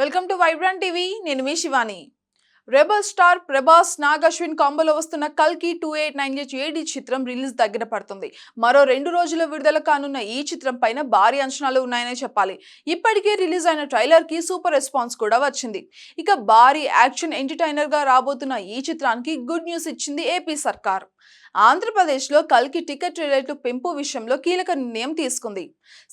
Welcome to Vibrant TV. నేను మీ Shivani. Rebel star Prabhas Nag Ashwin కాంబోలో వస్తున్న కల్కి two eight nine eight AD చిత్రం రిలీజ్ దగ్గర పడుతుంది. మరో రెండు రోజుల విడుదల కానున్న ఈ చిత్రం పైన భారీ అంచనాలు ఉన్నాయనే చెప్పాలి. ఇప్పటికే రిలీజ్ అయిన ట్రైలర్కి సూపర్ రెస్పాన్స్ కూడా వచ్చింది. ఇక భారీ యాక్షన్ ఎంటర్టైనర్గా రాబోతున్న ఈ చిత్రానికి గుడ్ న్యూస్ ఇచ్చింది ఏపీ సర్కార్. ఆంధ్రప్రదేశ్లో కల్కి టికెట్ రేట్లు పెంపు విషయంలో కీలక నిర్ణయం తీసుకుంది.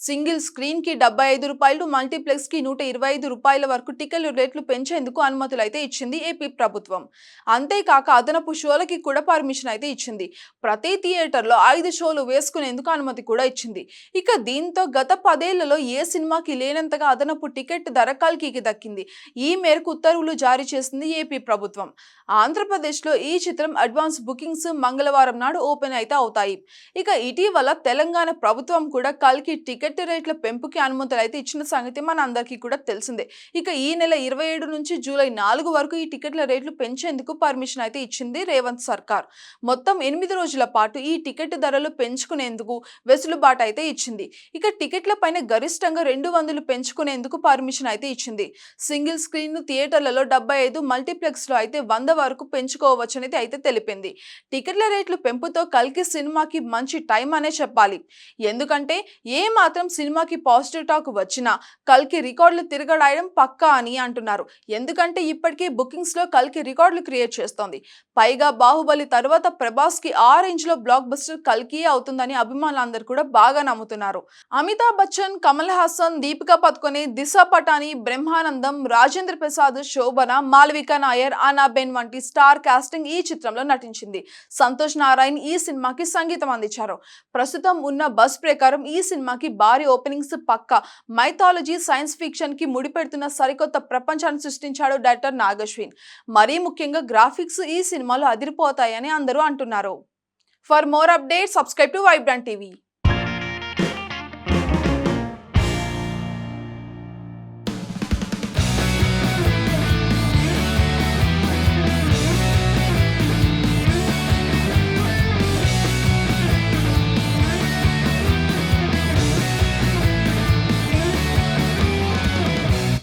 సింగిల్ స్క్రీన్కి డెబ్బై ఐదు రూపాయలు మల్టీప్లెక్స్కి నూట ఇరవై ఐదు రూపాయల వరకు టికెట్ రేట్లు పెంచేందుకు అనుమతులు అయితే ఇచ్చింది ఏపీ ప్రభుత్వం. అంతేకాక అదనపు షోలకి కూడా పర్మిషన్ అయితే ఇచ్చింది. ప్రతి థియేటర్లో ఐదు షోలు వేసుకునేందుకు అనుమతి కూడా ఇచ్చింది. ఇక దీంతో గత పదేళ్ళలో ఏ సినిమాకి లేనంతగా అదనపు టికెట్ ధర కల్కికి దక్కింది. ఈ మేరకు ఉత్తర్వులు జారీ చేసింది ఏపీ ప్రభుత్వం. ఆంధ్రప్రదేశ్లో ఈ చిత్రం అడ్వాన్స్ బుకింగ్స్ మంగళవారం నాడు ఓపెన్ అయితే అవుతాయి. ఇక ఇటీవల తెలంగాణ ప్రభుత్వం కూడా కల్కి టికెట్ రేట్ల పెంపుకి అనుమతులు అయితే ఇచ్చిన సంగతి మన అందరికీ కూడా తెలిసిందే. ఇక ఈ నెల ఇరవై ఏడు నుంచి జూలై నాలుగు వరకు ఈ టికెట్ల రేట్లు పెంచేందుకు పర్మిషన్ అయితే ఇచ్చింది రేవంత్ సర్కార్. మొత్తం ఎనిమిది రోజుల పాటు ఈ టికెట్ ధరలు పెంచుకునేందుకు వెసులుబాటు అయితే ఇచ్చింది. ఇక టికెట్ల పైన గరిష్టంగా రెండు వందలు పెంచుకునేందుకు పర్మిషన్ అయితే ఇచ్చింది. సింగిల్ స్క్రీన్ థియేటర్లలో డెబ్బై ఐదు మల్టీప్లెక్స్లో అయితే వంద వరకు పెంచుకోవచ్చని అయితే తెలిపింది. టికెట్ల రేట్లు పెంపుతో కల్కి సినిమాకి మంచి టైం అనే చెప్పాలి. ఎందుకంటే ఏ మాత్రం సినిమాకి పాజిటివ్ టాక్ వచ్చినా కల్కి రికార్డులు తిరగడాయడం పక్కా అని అంటున్నారు. ఎందుకంటే ఇప్పటికే బుకింగ్స్లో కల్కి రికార్డులు క్రియేట్ చేస్తోంది. పైగా బాహుబలి తర్వాత ప్రభాస్కి ఆ రేంజ్లో బ్లాక్ బస్టర్ కల్కి అవుతుందని అభిమానులందరూ కూడా బాగా నమ్ముతున్నారు. అమితాబ్ బచ్చన్ కమల్ హాసన్ దీపికా పత్కొని దిశ పటాని బ్రహ్మానందం రాజేంద్ర ప్రసాద్ శోభన మాలవిక నాయర్ అనాబెన్ వంటి స్టార్ కాస్టింగ్ ఈ చిత్రంలో నటించింది. సంతోష్ నారాయణ్ ఈ సినిమాకి సంగీతం అందించారు. ప్రస్తుతం ఉన్న బస్ ప్రకారం ఈ సినిమాకి భారీ ఓపెనింగ్స్ పక్క. మైథాలజీ సైన్స్ ఫిక్షన్కి ముడిపెడుతున్న సరికొత్త ప్రపంచాన్ని సృష్టించాడు డైరెక్టర్ నాగశ్విన్. మరీ ముఖ్యంగా గ్రాఫిక్స్ ఈ సినిమాలో అదిరిపోతాయని అందరూ అంటున్నారు. For more update subscribe to vibrant TV.